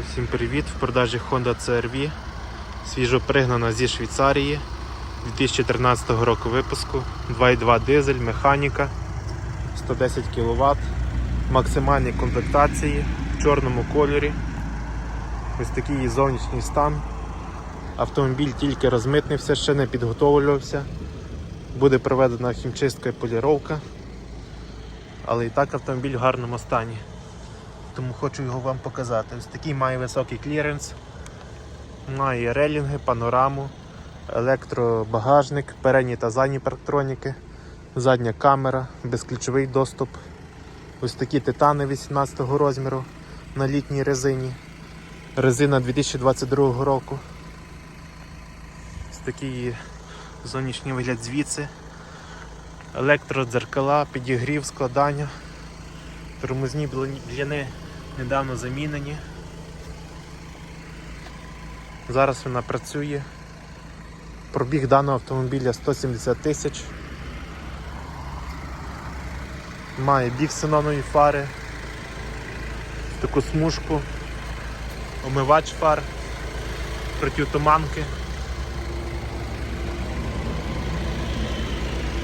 Усім привіт! В продажі Honda CR-V свіжо пригнана зі Швейцарії 2013 року випуску 2.2 дизель, механіка 110 кВт, максимальні комплектації в чорному кольорі. Ось такий її зовнішній стан. Автомобіль тільки розмитнився, ще не підготовлювався. Буде проведена хімчистка і поліровка. Але і так автомобіль в гарному стані тому хочу його вам показати. Ось такий має високий кліренс, має релінги, панораму, електробагажник, передні та задні парктроніки, задня камера, безключовий доступ. Ось такі титани 18 розміру на літній резині. Резина 2022 року. Ось такий зовнішній вигляд звідси. Електродзеркала, підігрів, складання. Тормозні бляни недавно замінені. Зараз вона працює. Пробіг даного автомобіля 170 тисяч. Має біг синонові фари, таку смужку, омивач фар, протитуманки.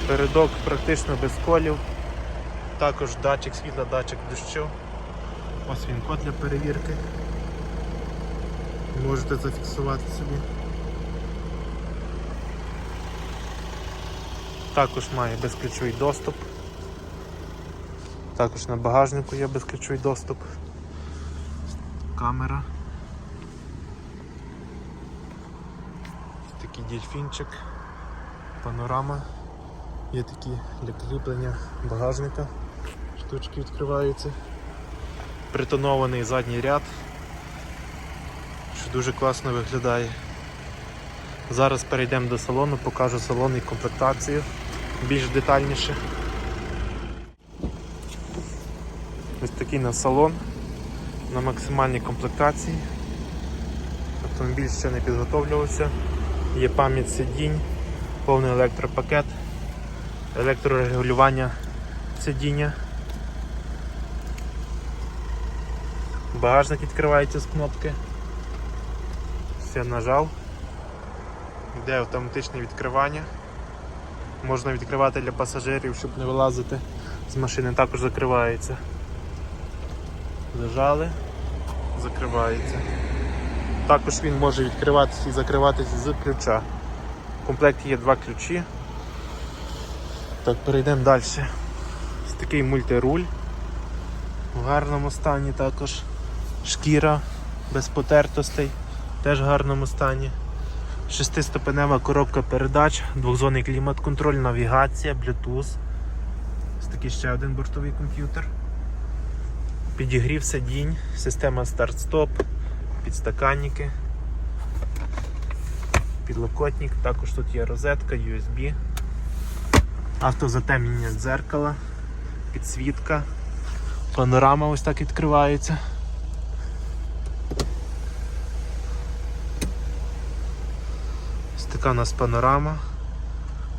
Передок практично без колів. Також датчик світла, датчик дощу. Ось він код для перевірки. Можете зафіксувати собі. Також має безключовий доступ. Також на багажнику є безключовий доступ. Камера. Такий дельфінчик, панорама. Є такі для кріплення багажника. Штучки відкриваються. Притонований задній ряд, що дуже класно виглядає. Зараз перейдемо до салону, покажу салон і комплектацію більш детальніше. Ось такий на салон на максимальній комплектації. Автомобіль ще не підготовлювався, є пам'ять сидінь, повний електропакет, електрорегулювання сидіння. Багажник відкривається з кнопки. Все нажав. Йде автоматичне відкривання. Можна відкривати для пасажирів, щоб не вилазити з машини, також закривається. Зажали, закривається. Також він може відкриватися і закриватися з ключа. В комплекті є два ключі. Так, перейдемо далі. Ось такий мультируль. В гарному стані також. Шкіра без потертостей, теж в гарному стані. Шестиступенева коробка передач, двохзонний клімат-контроль, навігація, Bluetooth. Ось такий ще один бортовий комп'ютер. Підігрів сидінь, система старт-стоп, підстаканники, підлокотник, також тут є розетка, USB, автозатемнення дзеркала, підсвітка, панорама ось так відкривається. Така у нас панорама.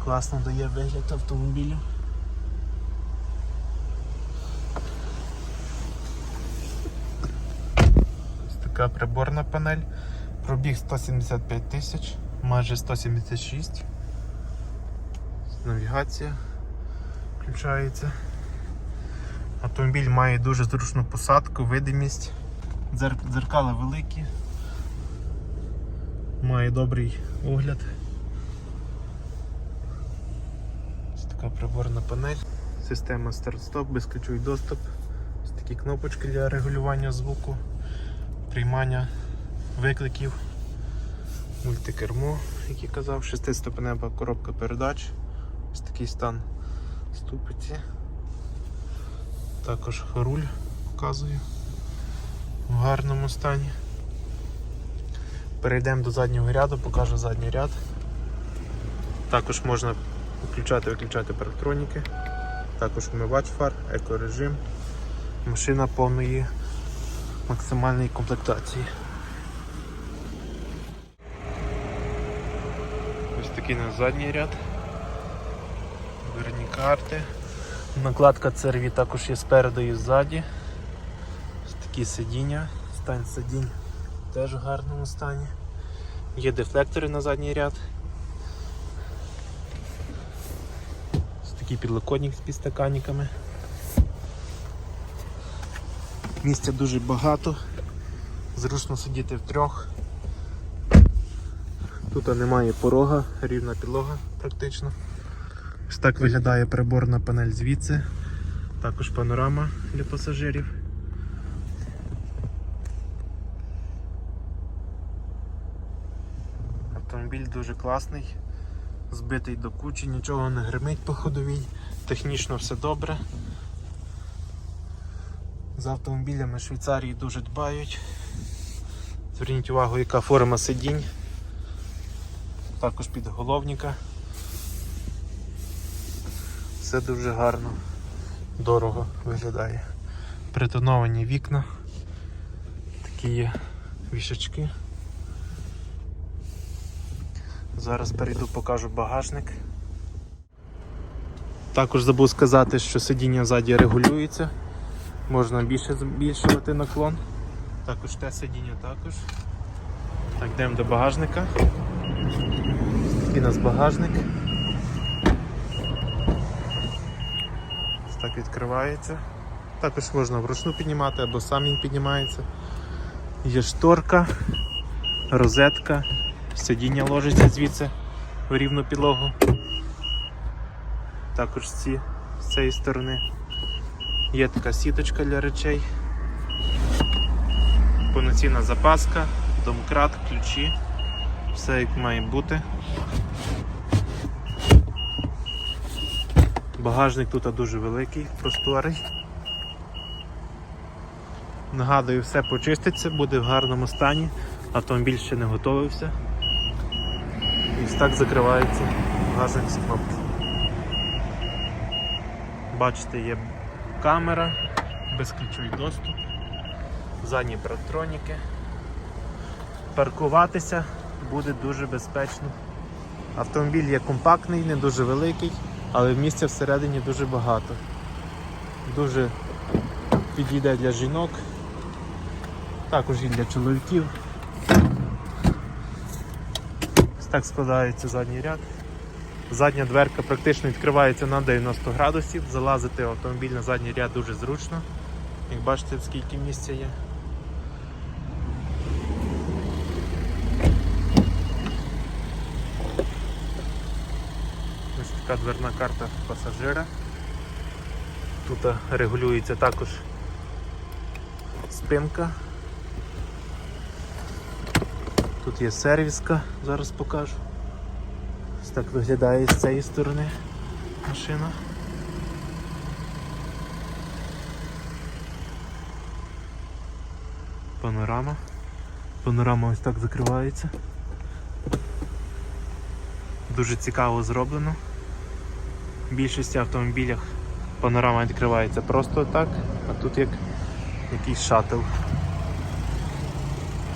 Класно дає вигляд автомобілю. Ось така приборна панель. Пробіг 175 тисяч, майже 176. Навігація включається. Автомобіль має дуже зручну посадку, видимість, Дзер- дзеркала великі, має добрий огляд. Ось така приборна панель, система старт-стоп, безключовий доступ, ось такі кнопочки для регулювання звуку, приймання викликів, мультикермо, як я казав, шестиступенева коробка передач, ось такий стан ступиці. Також руль показую в гарному стані. Перейдемо до заднього ряду, покажу задній ряд. Також можна включати виключати парктроніки, також вмивач фар, екорежим, машина повної максимальної комплектації. Ось такий на задній ряд. Дверні карти. Накладка CRV також є спереду і ззаді. Ось такі сидіння, стан сидінь теж в гарному стані. Є дефлектори на задній ряд. Ось такий підлокотник з підстаканниками. Місця дуже багато. Зручно сидіти втрьох. Тут немає порога, рівна підлога практично. Ось так виглядає приборна панель звідси. Також панорама для пасажирів. Автомобіль дуже класний, збитий до кучі, нічого не гримить по ходовій, технічно все добре. З автомобілями Швейцарії дуже дбають. Зверніть увагу, яка форма сидінь, також підголовника. Все дуже гарно, дорого виглядає. Притоновані вікна, такі є вішачки. Зараз перейду, покажу багажник. Також забув сказати, що сидіння ззаді регулюється. Можна більше збільшувати наклон. Також те сидіння також. Так, йдемо до багажника. Ось такий у нас багажник. Так відкривається. Також можна вручну піднімати або сам він піднімається. Є шторка, розетка, сидіння ложиться звідси в рівну підлогу. Також ці, з цієї сторони. Є така сіточка для речей. Повноцінна запаска, домкрат, ключі. Все як має бути. Багажник тут дуже великий, просторий. Нагадую, все почиститься, буде в гарному стані. Автомобіль ще не готовився. Ось так закривається з кнопки. Бачите, є камера, безключовий доступ, задні парктроніки. Паркуватися буде дуже безпечно. Автомобіль є компактний, не дуже великий, але місця всередині дуже багато. Дуже підійде для жінок, також і для чоловіків. Ось так складається задній ряд. Задня дверка практично відкривається на 90 градусів, залазити в автомобіль на задній ряд дуже зручно. Як бачите, скільки місця є. Ось така дверна карта пасажира. Тут регулюється також спинка. Тут є сервіска, зараз покажу. Ось так виглядає з цієї сторони машина. Панорама. Панорама ось так закривається. Дуже цікаво зроблено. В більшості автомобілях панорама відкривається просто так, а тут як якийсь шатл.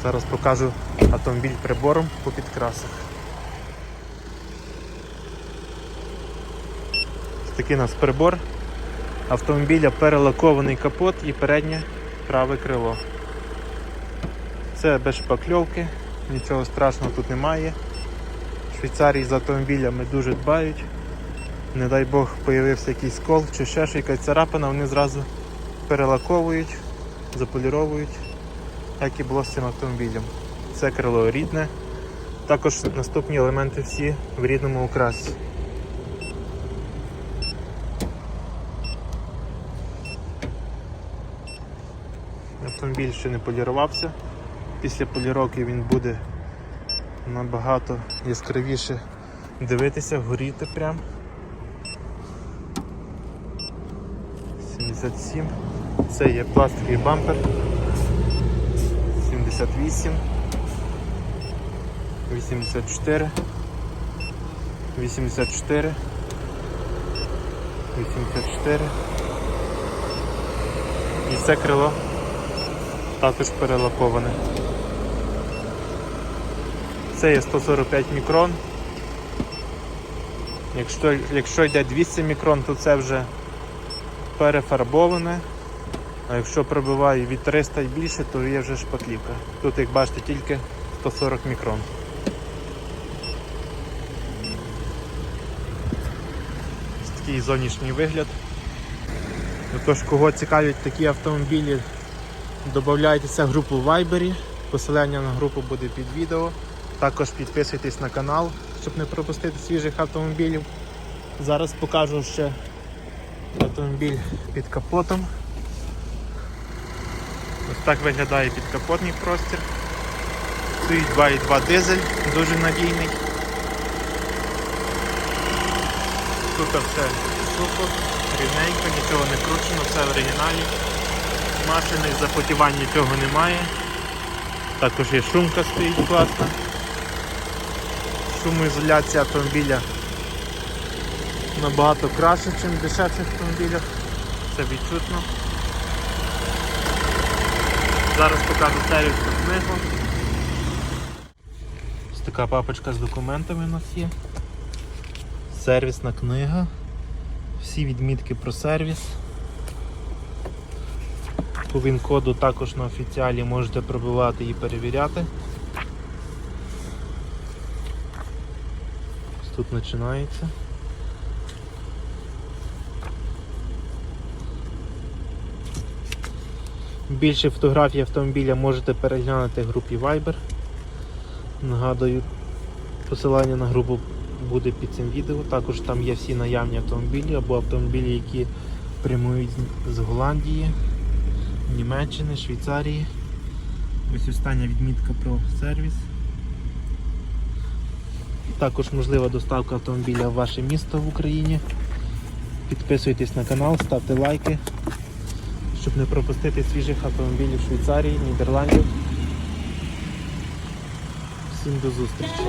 Зараз покажу автомобіль прибором по підкрасах. Ось Такий у нас прибор. Автомобіля перелакований капот і переднє праве крило. Це без шпакльовки, нічого страшного тут немає. В Швейцарії з автомобілями дуже дбають. Не дай Бог появився якийсь скол чи ще що, якась царапина, вони зразу перелаковують, заполіровують, як і було з цим автомобілем. Це крило рідне. Також наступні елементи всі в рідному окрасі. Автомобіль ще не полірувався. Після поліровки він буде набагато яскравіше дивитися, горіти прям. 77. Це є пластиковий бампер. 78. 84. 84. 84. І це крило також перелаковане. Це є 145 мікрон. Якщо, якщо йде 200 мікрон, то це вже перефарбоване. А якщо пробиває від 300 і більше, то є вже шпаклівка. Тут, як бачите, тільки 140 мікрон. Ось такий зовнішній вигляд. Отож, кого цікавлять такі автомобілі, додайтеся в групу в Viber. Посилання на групу буде під відео. Також підписуйтесь на канал, щоб не пропустити свіжих автомобілів. Зараз покажу ще автомобіль під капотом. Ось так виглядає підкапотний простір. Стоїть 2,2 дизель, дуже надійний. Тут все супер, рівненько, нічого не кручено, все в оригіналі. Машинних запотівань нічого немає. Також є шумка стоїть класна. Шумоізоляція автомобіля набагато краще, ніж в дешевших автомобілях. Це відчутно. Зараз покажу сервісну книгу. Ось така папочка з документами у нас є. Сервісна книга. Всі відмітки про сервіс. По ВІН-коду також на офіціалі можете пробивати і перевіряти. Ось Тут починається. Більше фотографій автомобіля можете переглянути в групі Viber. Нагадую, посилання на групу буде під цим відео. Також там є всі наявні автомобілі або автомобілі, які прямують з- Голландії, Німеччини, Швейцарії. Ось остання відмітка про сервіс. Також можлива доставка автомобіля в ваше місто в Україні. Підписуйтесь на канал, ставте лайки, щоб не пропустити свіжих автомобілів Швейцарії, Нідерландів. Всім до зустрічі!